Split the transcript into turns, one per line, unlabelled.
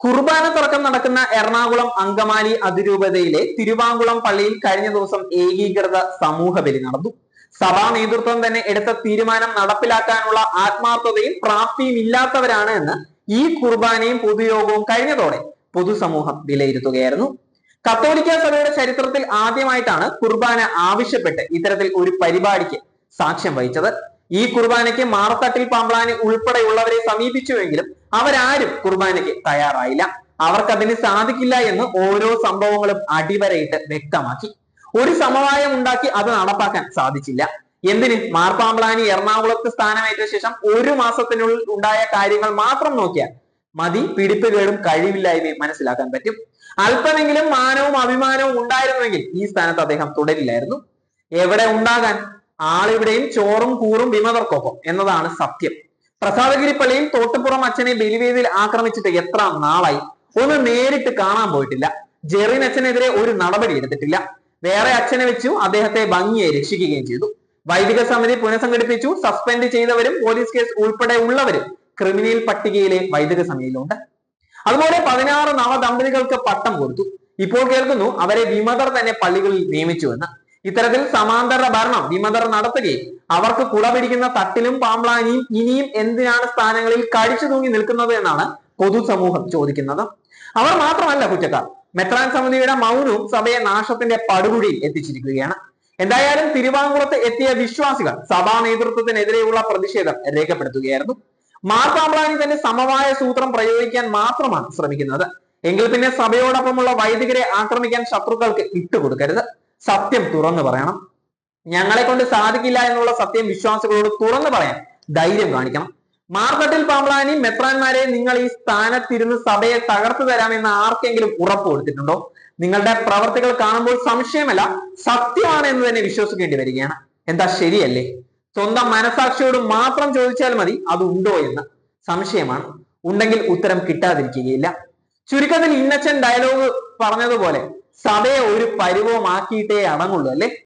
കുർബാന തുറക്കം നടക്കുന്ന എറണാകുളം അങ്കമാലി അതിരൂപതയിലെ തിരുവാങ്കുളം പള്ളിയിൽ കഴിഞ്ഞ ദിവസം ഏകീകൃത സമൂഹ ബലി നടന്നു. സഭാ നേതൃത്വം തന്നെ എടുത്ത തീരുമാനം നടപ്പിലാക്കാനുള്ള ആത്മാർത്ഥതയും പ്രാപ്തിയും ഇല്ലാത്തവരാണ് എന്ന് ഈ കുർബാനയും പൊതുയോഗവും കഴിഞ്ഞതോടെ പൊതുസമൂഹം വിലയിരുത്തുകയായിരുന്നു. കത്തോലിക്ക സഭയുടെ ചരിത്രത്തിൽ ആദ്യമായിട്ടാണ് കുർബാന ആവശ്യപ്പെട്ട് ഇത്തരത്തിൽ ഒരു പരിപാടിക്ക് സാക്ഷ്യം വഹിച്ചത്. ഈ കുർബാനയ്ക്ക് മാറത്തട്ടിൽ പാമ്പ്ലാനി ഉൾപ്പെടെയുള്ളവരെ സമീപിച്ചുവെങ്കിലും അവരാരും കുർബാനയ്ക്ക് തയ്യാറായില്ല. അവർക്കതിന് സാധിക്കില്ല എന്ന് ഓരോ സംഭവങ്ങളും അടിവരയിട്ട് വ്യക്തമാക്കി. ഒരു സമവായം ഉണ്ടാക്കി അത് നടപ്പാക്കാൻ സാധിച്ചില്ല. എന്തിന്? മാർപ്പാമ്പ്ലാനി എറണാകുളത്ത് സ്ഥാനമേറ്റ ശേഷം ഒരു മാസത്തിനുള്ളിൽ ഉണ്ടായ കാര്യങ്ങൾ മാത്രം നോക്കിയാൽ മതി. പിടിപ്പുകേടും കഴിവില്ലായ്മയും മനസ്സിലാക്കാൻ പറ്റും. അല്പമെങ്കിലും മാനവും അഭിമാനവും ഉണ്ടായിരുന്നുവെങ്കിൽ ഈ സ്ഥാനത്ത് അദ്ദേഹം തുടരില്ലായിരുന്നു. എവിടെ ഉണ്ടാകാൻ? ആളിവിടെയും ചോറും കൂറും വിമതർക്കൊപ്പം എന്നതാണ് സത്യം. പ്രസാദഗിരി പള്ളിയിൽ തോട്ടുപുറം അച്ഛനെ ബലിവേദിയിൽ ആക്രമിച്ചിട്ട് എത്ര നാളായി? ഒന്ന് നേരിട്ട് കാണാൻ പോയിട്ടില്ല. ജെറിൻ അച്ഛനെതിരെ ഒരു നടപടി എടുത്തിട്ടില്ല. വേറെ അച്ഛനെ വെച്ചു അദ്ദേഹത്തെ ഭംഗിയെ രക്ഷിക്കുകയും ചെയ്തു. വൈദിക സമിതി പുനഃസംഘടിപ്പിച്ചു. സസ്പെൻഡ് ചെയ്തവരും പോലീസ് കേസ് ഉൾപ്പെടെ ഉള്ളവരും ക്രിമിനൽ പട്ടികയിലെ വൈദിക സമിതിയിലുണ്ട്. അതുപോലെ പതിനാറ് നവദമ്പതികൾക്ക് പട്ടം കൊടുത്തു. ഇപ്പോൾ കേൾക്കുന്നു അവരെ വിമതർ തന്നെ പള്ളികളിൽ നിയമിച്ചുവെന്ന് ഇത്തരത്തിൽ സമാന്തര ഭരണം വിമതർ നടത്തുകയും അവർക്ക് കുട പിടിക്കുന്ന തട്ടിലും പാമ്പ്ലാനിയും ഇനിയും എന്തിനാണ് സ്ഥാനങ്ങളിൽ കടിച്ചു തൂങ്ങി നിൽക്കുന്നത് എന്നാണ് പൊതുസമൂഹം ചോദിക്കുന്നത്. അവർ മാത്രമല്ല കുറ്റക്കാർ. മെത്രാൻ സമിതിയുടെ മൗനവും സഭയെ നാശത്തിന്റെ പടുകുഴിയിൽ എത്തിച്ചിരിക്കുകയാണ്. എന്തായാലും തിരുവാങ്കുളത്ത് എത്തിയ വിശ്വാസികൾ സഭാ നേതൃത്വത്തിനെതിരെയുള്ള പ്രതിഷേധം രേഖപ്പെടുത്തുകയായിരുന്നു. മാർപ്പാമ്പ്ലാനി തന്നെ സമവായ സൂത്രം പ്രയോഗിക്കാൻ മാത്രമാണ് ശ്രമിക്കുന്നത്. എങ്കിൽ പിന്നെ സഭയോടൊപ്പമുള്ള വൈദികരെ ആക്രമിക്കാൻ ശത്രുക്കൾക്ക് ഇട്ടുകൊടുക്കരുത്. സത്യം തുറന്നു പറയണം. ഞങ്ങളെ കൊണ്ട് സാധിക്കില്ല എന്നുള്ള സത്യം വിശ്വാസികളോട് തുറന്നു പറയാൻ ധൈര്യം കാണിക്കണം. മാർക്കറ്റിൽ പാമ്പളാനി മെത്രാന്മാരെ നിങ്ങൾ ഈ സ്ഥാനത്തിരുന്ന് സഭയെ തകർത്തു തരാമെന്ന് ആർക്കെങ്കിലും ഉറപ്പ് കൊടുത്തിട്ടുണ്ടോ? നിങ്ങളുടെ പ്രവർത്തികൾ കാണുമ്പോൾ സംശയമല്ല സത്യമാണ് എന്ന് തന്നെ വിശ്വസിക്കേണ്ടി വരികയാണ്. എന്താ ശരിയല്ലേ? സ്വന്തം മനസാക്ഷിയോട് മാത്രം ചോദിച്ചാൽ മതി അത് ഉണ്ടോ എന്ന്. സംശയമാണ്. ഉണ്ടെങ്കിൽ ഉത്തരം കിട്ടാതിരിക്കുകയില്ല. ചുരുക്കത്തിൽ ഇന്നച്ചൻ ഡയലോഗ് പറഞ്ഞതുപോലെ സഭയെ ഒരു പരുവമാക്കിയിട്ടേ അടങ്ങുള്ളൂ അല്ലെ?